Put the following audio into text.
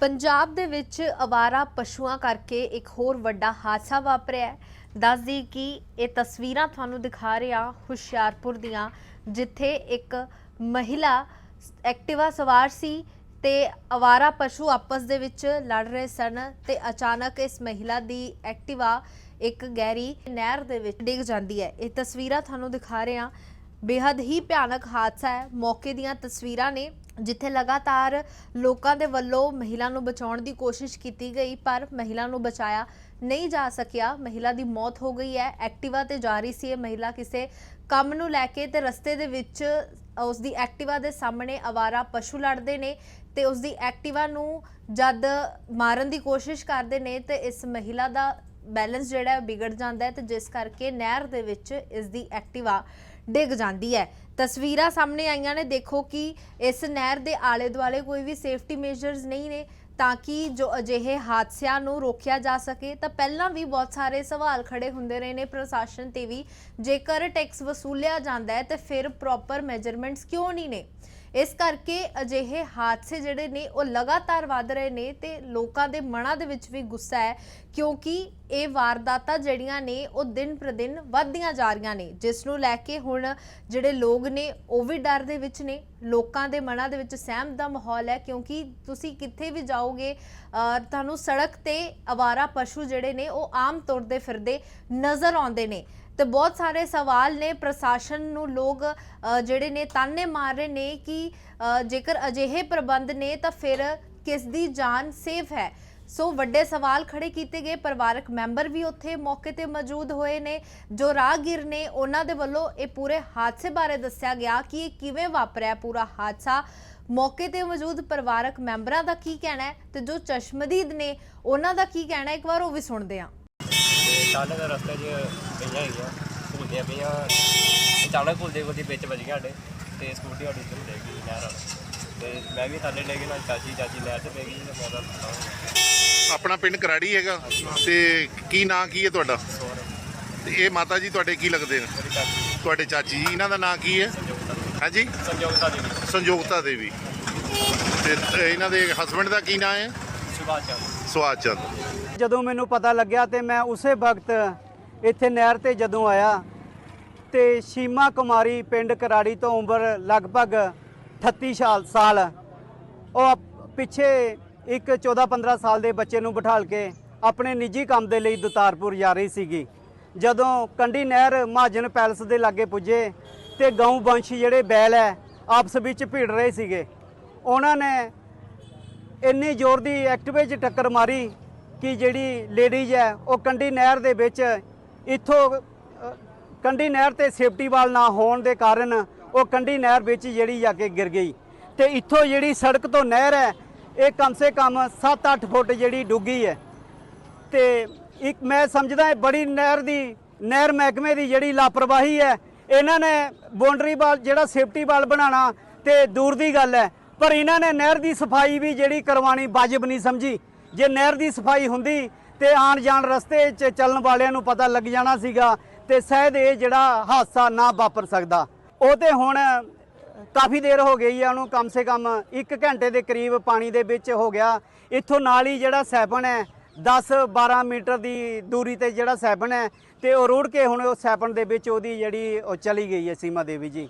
ਪੰਜਾਬ ਦੇ ਵਿੱਚ ਅਵਾਰਾ ਪਸ਼ੂਆਂ ਕਰਕੇ ਇੱਕ ਹੋਰ ਵੱਡਾ ਹਾਦਸਾ ਵਾਪਰਿਆ ਹੈ। ਦੱਸਦੀ ਕਿ ਇਹ ਤਸਵੀਰਾਂ ਤੁਹਾਨੂੰ ਦਿਖਾ ਰਿਹਾ ਹੁਸ਼ਿਆਰਪੁਰ ਦੀਆਂ, ਜਿੱਥੇ ਇੱਕ ਮਹਿਲਾ ਐਕਟਿਵਾ ਸਵਾਰ ਸੀ ਤੇ ਅਵਾਰਾ ਪਸ਼ੂ ਆਪਸ ਦੇ ਵਿੱਚ ਲੜ ਰਹੇ ਸਨ ਤੇ ਅਚਾਨਕ ਇਸ ਮਹਿਲਾ ਦੀ ਐਕਟਿਵਾ ਇੱਕ ਗਹਿਰੀ ਨਹਿਰ ਦੇ ਵਿੱਚ ਡਿੱਗ ਜਾਂਦੀ ਹੈ। ਇਹ ਤਸਵੀਰਾਂ ਤੁਹਾਨੂੰ ਦਿਖਾ ਰਿਹਾ ਬੇहद ਹੀ ਭਿਆਨਕ ਹਾਦਸਾ ਹੈ। ਮੌਕੇ ਦੀਆਂ ਤਸਵੀਰਾਂ ਨੇ ਜਿੱਥੇ ਲਗਾਤਾਰ ਲੋਕਾਂ ਦੇ ਵੱਲੋਂ ਮਹਿਲਾ ਨੂੰ ਬਚਾਉਣ ਦੀ ਕੋਸ਼ਿਸ਼ ਕੀਤੀ ਗਈ, ਪਰ ਮਹਿਲਾ ਨੂੰ ਬਚਾਇਆ ਨਹੀਂ ਜਾ ਸਕਿਆ। ਮਹਿਲਾ ਦੀ ਮੌਤ ਹੋ ਗਈ ਹੈ। ਐਕਟਿਵਾ ਤੇ ਜਾ ਰਹੀ ਸੀ ਇਹ ਮਹਿਲਾ ਕਿਸੇ ਕੰਮ ਨੂੰ ਲੈ ਕੇ ਤੇ ਰਸਤੇ ਦੇ ਵਿੱਚ ਉਸ ਦੀ ਐਕਟਿਵਾ ਦੇ ਸਾਹਮਣੇ ਅਵਾਰਾ ਪਸ਼ੂ ਲੜਦੇ ਨੇ ਤੇ ਉਸ ਦੀ ਐਕਟਿਵਾ ਨੂੰ ਜਦ ਮਾਰਨ ਦੀ ਕੋਸ਼ਿਸ਼ ਕਰਦੇ ਨੇ ਤੇ ਇਸ ਮਹਿਲਾ ਦਾ ਬੈਲੈਂਸ ਜਿਹੜਾ ਉਹ ਵਿਗੜ ਜਾਂਦਾ ਹੈ ਤੇ ਜਿਸ ਕਰਕੇ ਨਹਿਰ ਦੇ ਵਿੱਚ ਇਸ ਦੀ ਐਕਟਿਵਾ ਡਿੱਗ ਜਾਂਦੀ ਹੈ। ਤਸਵੀਰਾਂ ਸਾਹਮਣੇ ਆਈਆਂ ਨੇ, ਦੇਖੋ ਕਿ ਇਸ ਨਹਿਰ ਦੇ ਆਲੇ ਦੁਆਲੇ ਕੋਈ ਵੀ ਸੇਫਟੀ ਮੇਜਰਸ ਨਹੀਂ ਨੇ, ਤਾਂ ਕਿ ਜੋ ਅਜਿਹੇ ਹਾਦਸਿਆਂ ਨੂੰ ਰੋਕਿਆ ਜਾ ਸਕੇ। ਤਾਂ ਪਹਿਲਾਂ ਵੀ ਬਹੁਤ ਸਾਰੇ ਸਵਾਲ ਖੜੇ ਹੁੰਦੇ ਰਹੇ ਨੇ ਪ੍ਰਸ਼ਾਸਨ ਤੇ ਵੀ। ਜੇਕਰ ਟੈਕਸ ਵਸੂਲਿਆ ਜਾਂਦਾ ਹੈ, ਤੇ ਫਿਰ ਪ੍ਰੋਪਰ ਮੈਜਰਮੈਂਟਸ ਕਿਉਂ ਨਹੀਂ ਨੇ? ਇਸ ਕਰਕੇ ਅਜਿਹੇ ਹਾਦਸੇ ਜਿਹੜੇ ਨੇ, ਉਹ ਲਗਾਤਾਰ ਵੱਧ ਰਹੇ ਨੇ ਤੇ ਲੋਕਾਂ ਦੇ ਮਨਾਂ ਦੇ ਵਿੱਚ ਵੀ ਗੁੱਸਾ ਹੈ, ਕਿਉਂਕਿ ਇਹ ਵਾਰਦਾਤਾਂ ਜਿਹੜੀਆਂ ਨੇ, ਉਹ ਦਿਨ ਪ੍ਰਦਿਨ ਵੱਧਦੀਆਂ ਜਾ ਰਹੀਆਂ ਨੇ। ਜਿਸ ਨੂੰ ਲੈ ਕੇ ਹੁਣ ਜਿਹੜੇ ਲੋਕ ਨੇ, ਉਹ ਵੀ ਡਰ ਦੇ ਵਿੱਚ ਨੇ। ਲੋਕਾਂ ਦੇ ਮਨਾਂ ਦੇ ਵਿੱਚ ਸਹਿਮ ਦਾ ਮਾਹੌਲ ਹੈ, ਕਿਉਂਕਿ ਤੁਸੀਂ ਕਿੱਥੇ ਵੀ ਜਾਓਗੇ ਤੁਹਾਨੂੰ ਸੜਕ ਤੇ ਅਵਾਰਾ ਪਸ਼ੂ ਜਿਹੜੇ ਨੇ, ਉਹ ਆਮ ਤੁਰਦੇ ਫਿਰਦੇ ਨਜ਼ਰ ਆਉਂਦੇ ਨੇ। ਤੇ ਬਹੁਤ ਸਾਰੇ ਸਵਾਲ ਨੇ, ਪ੍ਰਸ਼ਾਸਨ ਨੂੰ ਲੋਕ ਜਿਹੜੇ ਨੇ, ਤਾਨੇ ਮਾਰ ਰਹੇ ਨੇ ਕਿ ਜੇਕਰ ਅਜਿਹੇ ਪ੍ਰਬੰਧ ਨੇ, ਤਾਂ ਫਿਰ ਕਿਸ ਦੀ ਜਾਨ ਸੇਫ ਹੈ? ਸੋ ਵੱਡੇ ਸਵਾਲ ਖੜੇ ਕੀਤੇ ਗਏ। ਪਰਿਵਾਰਕ ਮੈਂਬਰ ਵੀ ਉੱਥੇ ਮੌਕੇ ਤੇ ਮੌਜੂਦ ਹੋਏ ਨੇ। ਜੋ ਰਾਹਗੀਰ ਨੇ, ਉਹਨਾਂ ਦੇ ਵੱਲੋਂ ਇਹ ਪੂਰੇ ਹਾਦਸੇ ਬਾਰੇ ਦੱਸਿਆ ਗਿਆ ਕਿ ਇਹ ਕਿਵੇਂ ਵਾਪਰਿਆ ਪੂਰਾ ਹਾਦਸਾ। ਮੌਕੇ ਤੇ ਮੌਜੂਦ ਪਰਿਵਾਰਕ ਮੈਂਬਰਾਂ ਦਾ ਕੀ ਕਹਿਣਾ ਹੈ ਤੇ ਜੋ ਚਸ਼ਮਦੀਦ ਨੇ, ਉਹਨਾਂ ਦਾ ਕੀ ਕਹਿਣਾ ਹੈ? ਇੱਕ ਵਾਰ ਉਹ ਵੀ ਸੁਣਦੇ ਹਾਂ। ਤੇ ਰਸਤੇ 'ਚ ਪਈਆਂ ਹੈਗੀਆਂ ਘੁਲਦੀਆਂ ਪਈਆਂ। ਅਚਾਨਕ ਘੁਲਦੇ ਘੁਲਦੀ ਵਿੱਚ ਵੱਜ ਗਿਆ ਸਾਡੇ। ਤੇ ਸਕੂਟੀ ਸਾਡੀ ਉੱਤੇ ਡਿੱਗ ਗਈ ਨਹਿਰ ਵਾਲ। ਤੇ ਮੈਂ ਵੀ ਥੱਲੇ ਡਿੱਗ ਗਈ ਨਾਲ ਚਾਚੀ ਚਾਚੀ ਨਹਿਰ 'ਚ ਪੈ ਗਈ ਤੇ ਮੇਰਾ ਪਤਾ ਆਪਣਾ ਪਿੰਡ ਕਰਾੜੀ ਹੈਗਾ ਤੇ ਕੀ ਨਾਂ ਕੀ ਹੈ ਤੁਹਾਡਾ? ਤੇ ਇਹ ਮਾਤਾ ਜੀ ਤੁਹਾਡੇ ਕੀ ਲੱਗਦੇ ਨੇ? ਤੁਹਾਡੇ ਚਾਚੀ ਜੀ ਇਹਨਾਂ ਦਾ ਨਾਂ ਕੀ ਹੈ? ਹਾਂਜੀ? ਸੰਯੋਗਤਾ ਦੇਵੀ। ਸੰਜੋਗਤਾ ਦੇਵੀ। ਤੇ ਇਹਨਾਂ ਦੇ ਹਸਬੰਡ ਦਾ ਕੀ ਨਾਂ ਹੈ? ਸੁਭਾਸ਼ ਚੰਦ। ਸਵਾਦ ਚੰਦ। ਜਦੋਂ ਮੈਨੂੰ ਪਤਾ ਲੱਗਿਆ ਤੇ ਮੈਂ ਉਸੇ ਵਕਤ ਇੱਥੇ ਨਹਿਰ ਤੇ ਜਦੋਂ ਆਇਆ ਤੇ ਸ਼ੀਮਾ ਕੁਮਾਰੀ ਪਿੰਡ ਕਰਾੜੀ ਤੋਂ ਉਮਰ ਲਗਭਗ 38 ਸਾਲ ਸਾਲ। ਉਹ ਆਪ- ਪਿੱਛੇ ਇੱਕ 14-15 ਸਾਲ ਦੇ ਬੱਚੇ ਨੂੰ ਬਿਠਾਲ ਕੇ ਆਪਣੇ ਨਿੱਜੀ ਕੰਮ ਦੇ ਲਈ ਦੁਤਾਰਪੁਰ ਜਾ ਰਹੀ ਸੀਗੀ। ਜਦੋਂ ਕੰਢੀ ਨਹਿਰ ਮਹਾਜਨ ਪੈਲਸ ਦੇ ਲਾਗੇ ਪੁੱਜੇ ਤੇ ਗਊ ਵੰਸ਼ ਜਿਹੜੇ ਬੈਲ ਹੈ, ਆਪਸ ਵਿੱਚ ਭਿੜ ਰਹੇ ਸੀਗੇ। ਉਹਨਾਂ ਨੇ ਇੰਨੀ ਜ਼ੋਰ ਦੀ ਐਕਟਿਵੇ 'ਚ ਟੱਕਰ ਮਾਰੀ ਕਿ ਜਿਹੜੀ ਲੇਡੀਜ਼ ਹੈ, ਉਹ ਕੰਢੀ ਨਹਿਰ ਦੇ ਵਿੱਚ ਇੱਥੋਂ ਕੰਢੀ ਨਹਿਰ ਤੇ ਸੇਫਟੀ ਵਾਲ ਨਾ ਹੋਣ ਦੇ ਕਾਰਨ ਉਹ ਕੰਢੀ ਨਹਿਰ ਵਿੱਚ ਜਿਹੜੀ ਜਾ ਕੇ ਗਿਰ ਗਈ। ਤੇ ਇੱਥੋਂ ਜਿਹੜੀ ਸੜਕ ਤੋਂ ਨਹਿਰ ਹੈ ਇਹ ਕਮ ਸੇ ਕਮ 7-8 ਫੁੱਟ ਜਿਹੜੀ ਡੁੱਗੀ ਹੈ। ਤੇ ਇੱਕ ਮੈਂ ਸਮਝਦਾ ਇਹ ਬੜੀ ਨਹਿਰ ਦੀ, ਨਹਿਰ ਮਹਿਕਮੇ ਦੀ ਜਿਹੜੀ ਲਾਪਰਵਾਹੀ ਹੈ, ਇਹਨਾਂ ਨੇ ਬਾਉਂਡਰੀ ਵਾਲ ਜਿਹੜਾ ਸੇਫਟੀ ਵਾਲ ਬਣਾਉਣਾ ਤੇ ਦੂਰ ਦੀ ਗੱਲ ਹੈ। ਪਰ ਇਹਨਾਂ ਨੇ ਨਹਿਰ ਦੀ ਸਫ਼ਾਈ ਵੀ ਜਿਹੜੀ ਕਰਵਾਣੀ ਵਾਜਬ ਨਹੀਂ ਸਮਝੀ। ਜੇ ਨਹਿਰ ਦੀ ਸਫ਼ਾਈ ਹੁੰਦੀ ਤੇ ਆਣ ਜਾਣ ਰਸਤੇ 'ਚ ਚੱਲਣ ਵਾਲਿਆਂ ਨੂੰ ਪਤਾ ਲੱਗ ਜਾਣਾ ਸੀਗਾ ਤੇ ਸ਼ਾਇਦ ਇਹ ਜਿਹੜਾ ਹਾਦਸਾ ਨਾ ਵਾਪਰ ਸਕਦਾ। ਉਹ ਤੇ ਹੁਣ ਕਾਫੀ ਦੇਰ ਹੋ ਗਈ ਆ ਉਹਨੂੰ, ਕਮ ਸੇ ਕਮ 1 ਘੰਟੇ ਦੇ ਕਰੀਬ ਪਾਣੀ ਦੇ ਵਿੱਚ ਹੋ ਗਿਆ। ਇੱਥੋਂ ਨਾਲ ਹੀ ਜਿਹੜਾ ਸੈਪਨ ਹੈ 10 12 ਮੀਟਰ ਦੀ ਦੂਰੀ ਤੇ ਜਿਹੜਾ ਸੈਪਨ ਹੈ, ਤੇ ਉਹ ਰੁੜ ਕੇ ਹੁਣ ਉਹ ਸੈਪਨ ਦੇ ਵਿੱਚ ਉਹਦੀ ਜਿਹੜੀ ਉਹ ਚਲੀ ਗਈ ਹੈ ਸੀਮਾ ਦੇਵੀ ਜੀ।